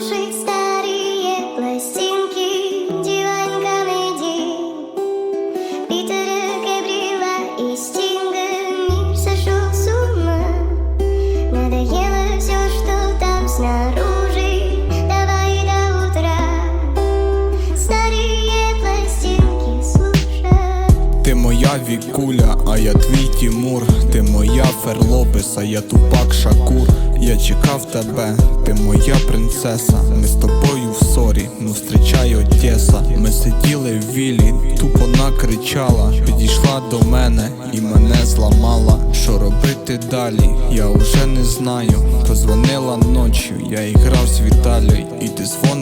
sweet step. Моя вікуля, а я твій Тімур. Ти моя Ферлопес, а я Тупак Шакур. Я чекав тебе, ти моя принцеса. Ми з тобою в сорі, ну зустрічай Одеса. Ми сиділи в вілі, тупо накричала. Підійшла до мене і мене зламала. Що робити далі, я уже не знаю. Позвонила ночі, я іграв з Віталій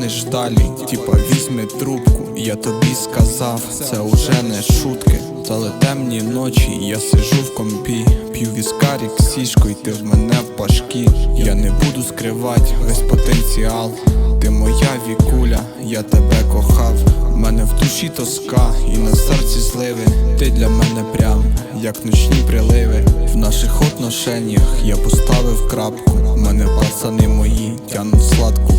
дзвониш далі, типа візьми трубку Я тобі сказав, це уже не шутки але темні ночі, я сижу в компі, п'ю віскарік сішку, і ти в мене в башкі. Я не буду скривати весь потенціал. Ти моя вікуля, я тебе кохав. В мене в душі тоска і на серці зливи. Ти для мене прям, як ночні приливи. В наших отношеннях я поставив крапку. В мене пацани мої тянуть сладку.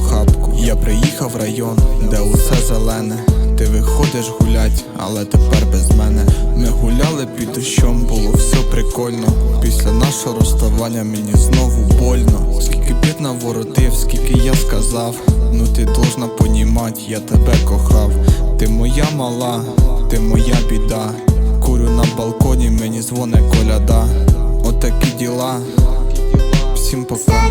Я приїхав в район, де усе зелене. Ти виходиш гулять, але тепер без мене. Ми гуляли під дощом, було все прикольно. Після нашого розставання мені знову больно. Скільки бід наворотив, скільки я сказав. Ну ти должна понімать, я тебе кохав. Ти моя мала, ти моя біда. Курю на балконі, мені дзвоне коляда. Отакі діла. Всім пока.